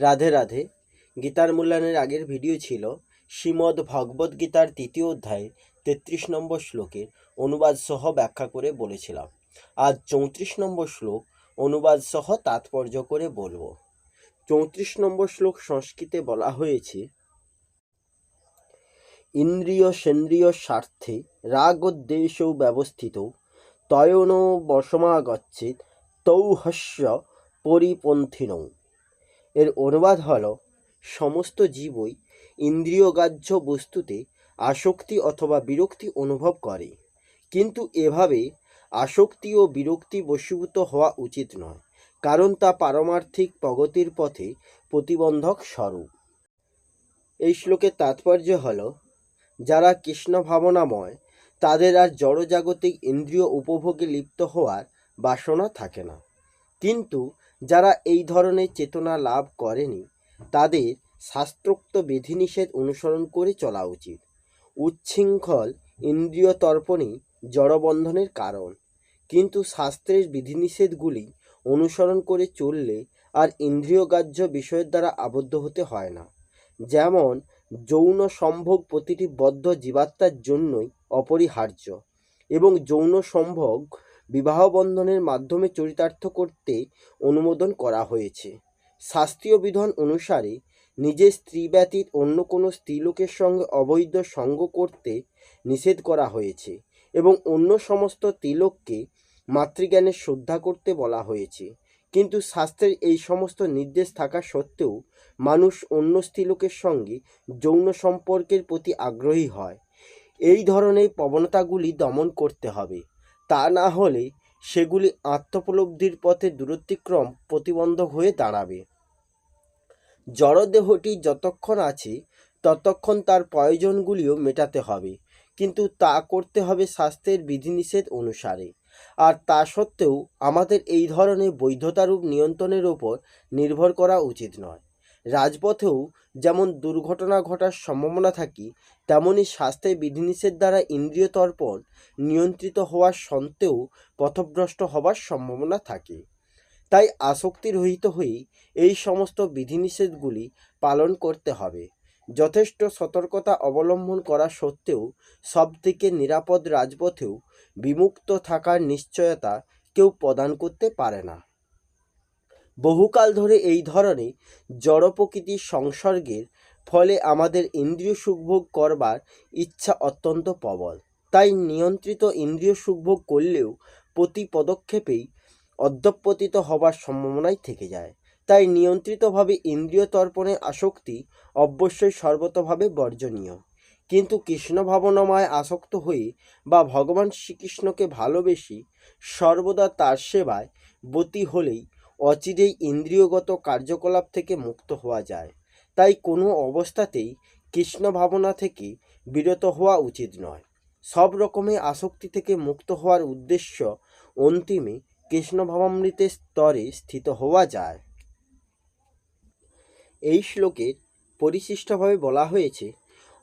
রাধে রাধে। গীতার মূল্যায়নের আগের ভিডিও ছিল শ্রীমদ্ ভগবদ্ গীতার তৃতীয় অধ্যায়ে, তেত্রিশ নম্বর শ্লোকের অনুবাদ সহ ব্যাখ্যা করে বলেছিলাম। আজ চৌত্রিশ নম্বর শ্লোক অনুবাদ সহ তাৎপর্য করে বলব। চৌত্রিশ নম্বর শ্লোক সংস্কৃতে বলা হয়েছে, ইন্দ্রিয় সেন্দ্রিয় স্বার্থে রাগ রাগোদ্দেশৌ ব্যবস্থিত, তয়ন বসমাগচ্ছেদ তৌহস্য পরিপন্থিনৌ। এর অনুবাদ হল, সমস্ত জীবই ইন্দ্রিয়গ্রাহ্য বস্তুতে আসক্তি অথবা বিরক্তি অনুভব করে। কিন্তু এভাবে আসক্তি ও বিরক্তি বশীভূত হওয়া উচিত নয়, কারণ তা পারমার্থিক প্রগতির পথে প্রতিবন্ধক স্বরূপ। এই শ্লোকের তাৎপর্য হল, যারা কৃষ্ণ ভাবনাময় তাদের আর জড়জাগতিক ইন্দ্রিয় উপভোগে লিপ্ত হওয়ার বাসনা থাকে না। কিন্তু যারা এই ধরনের চেতনা লাভ করেনি, তাদের শাস্ত্রোক্ত বিধিনিষেধ অনুসরণ করে চলা উচিত। উচ্ছৃঙ্খল ইন্দ্রিয় তর্পণই জড়বন্ধনের কারণ। কিন্তু শাস্ত্রের বিধিনিষেধগুলি অনুসরণ করে চললে আর ইন্দ্রিয়গ্রাহ্য বিষয়ের দ্বারা আবদ্ধ হতে হয় না। যেমন, যৌন সম্ভোগ প্রতিটি বদ্ধ জীবাত্মার জন্যই অপরিহার্য এবং যৌন সম্ভোগ বিবাহ বন্ধনের মাধ্যমে চরিতার্থ করতে অনুমোদন করা হয়েছে। শাস্ত্রীয় বিধান অনুসারে, নিজের স্ত্রী ব্যতীত অন্য কোনো স্ত্রীলোকের সঙ্গে অবৈধ সঙ্গ করতে নিষেধ করা হয়েছে এবং অন্য সমস্ত তিলককে মাতৃজ্ঞানের শ্রদ্ধা করতে বলা হয়েছে। কিন্তু শাস্ত্রের এই সমস্ত নির্দেশ থাকা সত্ত্বেও মানুষ অন্য স্ত্রীলোকের সঙ্গে যৌন সম্পর্কের প্রতি আগ্রহী হয়। এই ধরনের প্রবণতাগুলি দমন করতে হবে। তা না হলে সেগুলি আত্মোপলব্ধির পথে দূরতিক্রম প্রতিবন্ধক হয়ে দাঁড়াবে। জড়দেহটি যতক্ষণ আছে, ততক্ষণ তার প্রয়োজনগুলিও মেটাতে হবে, কিন্তু তা করতে হবে স্বাস্থ্যের বিধিনিষেধ অনুসারে। আর তা সত্ত্বেও আমাদের এই ধরনের বৈধতারূপ নিয়ন্ত্রণের ওপর নির্ভর করা উচিত নয়। রাজপথেও যেমন দুর্ঘটনা ঘটার সম্ভাবনা থাকে, তেমনি স্বাস্থ্যের বিধিনিষেধ দ্বারা ইন্দ্রিয় তর্পণ নিয়ন্ত্রিত হওয়ার সত্ত্বেও পথভ্রষ্ট হবার সম্ভাবনা থাকে। তাই আসক্তি রহিত হয়ে এই সমস্ত বিধিনিষেধগুলি পালন করতে হবে। যথেষ্ট সতর্কতা অবলম্বন করা সত্ত্বেও সবথেকে নিরাপদ রাজপথেও বিমুক্ত থাকার নিশ্চয়তা কেউ প্রদান করতে পারে না। বহুকাল ধরে এই ধরনের জড় প্রকৃতির সংসর্গের ফলে আমাদের ইন্দ্রিয় সুখভোগ করবার ইচ্ছা অত্যন্ত প্রবল। তাই নিয়ন্ত্রিত ইন্দ্রিয় সুখভোগ করলেও প্রতি পদক্ষেপেই অধ্যপতিত হবার সম্ভাবনাই থেকে যায়। তাই নিয়ন্ত্রিতভাবে ইন্দ্রিয় তর্পণে আসক্তি অবশ্যই সর্বতভাবে বর্জনীয়। কিন্তু কৃষ্ণ ভাবনাময় আসক্ত হয়ে বা ভগবান শ্রীকৃষ্ণকে ভালোবেসে সর্বদা তার সেবায় বতী হলেই অচিরেই ইন্দ্রিয়গত কার্যকলাপ থেকে মুক্ত হওয়া যায়। তাই কোনো অবস্থাতেই কৃষ্ণ ভাবনা থেকে বিরত হওয়া উচিত নয়। সব রকমের আসক্তি থেকে মুক্ত হওয়ার উদ্দেশ্য অন্তিমে কৃষ্ণ ভাবামৃতের স্তরে স্থিত হওয়া যায়। এই শ্লোকের পরিশিষ্টভাবে বলা হয়েছে,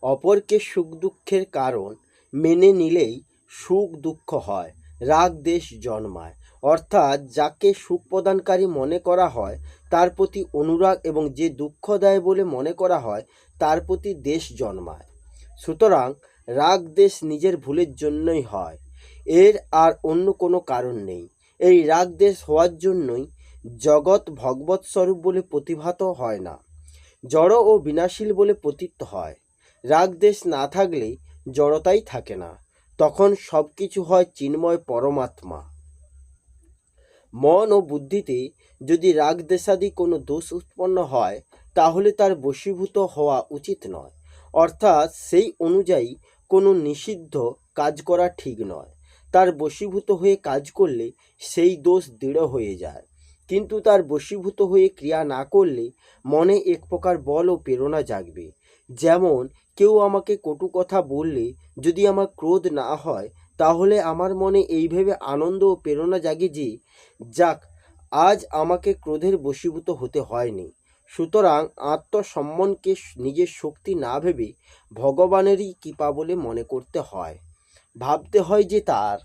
অপরকে সুখ দুঃখের কারণ মেনে নিলেই সুখ দুঃখ হয়, রাগ দেশ জন্মায়। অর্থাৎ যাকে সুখ প্রদানকারী মনে করা হয়, তার প্রতি অনুরাগ এবং যে দুঃখ দেয় বলে মনে করা হয়, তার প্রতি দেশ জন্মায়। সুতরাং রাগ দেশ নিজের ভুলের জন্যই হয়। এর আর অন্য কোনো কারণ নেই। এই রাগ দেশ হওয়ার জন্যই জগৎ ভগবৎ স্বরূপ বলে প্রতিভাত হয় না। জড় ও বিনাশীল বলে প্রতীত হয়। রাগ দেশ না থাকলে জড়তাই থাকে না। তখন সব কিছু হয় চিন্ময় পরমাত্মা। মন ও বুদ্ধিতে যদি রাগ দেশাদি কোনো দোষ উৎপন্ন হয়, তাহলে তার বশীভূত হওয়া উচিত নয়। অর্থাৎ সেই অনুযায়ী কোনো নিষিদ্ধ কাজ করা ঠিক নয়। তার বশীভূত হয়ে কাজ করলে সেই দোষ দৃঢ় হয়ে যায়। কিন্তু তার বশীভূত হয়ে ক্রিয়া না করলে মনে এক প্রকার বল ও প্রেরণা জাগবে। যেমন, কেউ আমাকে কটু কথা বললে যদি আমার ক্রোধ না হয় তাহলে আমার মনে এই ভেবে আনন্দ ও প্রেরণা জাগে যে, যাক, আজ আমাকে ক্রোধের বশীভূত হতে হয়নি। সুতরাং আত্মসম্মানকে নিজের শক্তি না ভেবে ভগবানেরই কৃপা বলে মনে করতে হয়। ভাবতে হয় যে তার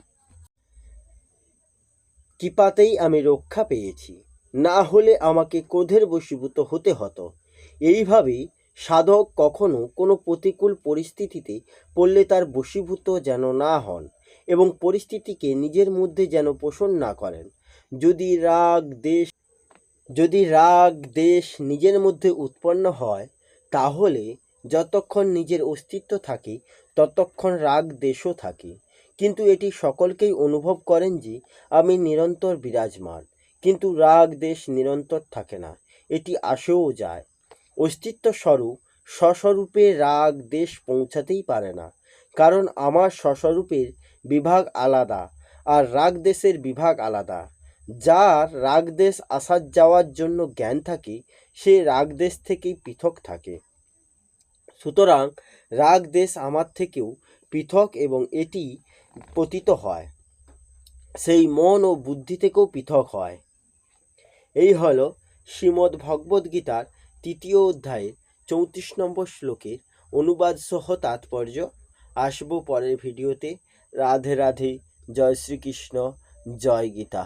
কৃপাতেই আমি রক্ষা পেয়েছি। না হলে আমাকে ক্রোধের বশীভূত হতে হতো। এইভাবেই সাধক কখনো কোনো প্রতিকূল পরিস্থিতিতে পড়লে তার বশীভূত যেন না হন। এবং পরিস্থিতিকে নিজের মধ্যে যেন পোষণ না করেন। যদি রাগ, দেশ, যদি রাগ, দেশ নিজের মধ্যে উৎপন্ন হয়, তাহলে যতক্ষণ নিজের অস্তিত্ব থাকে, ততক্ষণ রাগ, দেশও থাকে। কিন্তু এটি সকলকেই অনুভব করেন যে, আমি নিরন্তর বিরাজমান। কিন্তু রাগ, দেশ নিরন্তর থাকে না। এটি আসেও যায়। অস্তিত্ব স্বরূপ স্বস্বরূপে রাগ, দেশ পৌঁছাতেই পারে না। কারণ আমার স্বস্বরূপের বিভাগ আলাদা আর রাগ দেশের বিভাগ আলাদা। যার রাগ দেশ আসার যাওয়ার জন্য জ্ঞান থাকে, সে রাগ দেশ থেকেই পৃথক থাকে। সুতরাং রাগ দেশ আমার থেকেও পৃথক এবং এটি পতিত হয়। সেই মন ও বুদ্ধি থেকেও পৃথক হয়। এই হল শ্রীমদ্ ভগবদ্ গীতার তৃতীয় অধ্যায়ের চৌত্রিশ নম্বর শ্লোকের অনুবাদ সহ তাৎপর্য। আসব পরের ভিডিওতে। রাধে রাধে জয় শ্রীকৃষ্ণ জয় গীতা।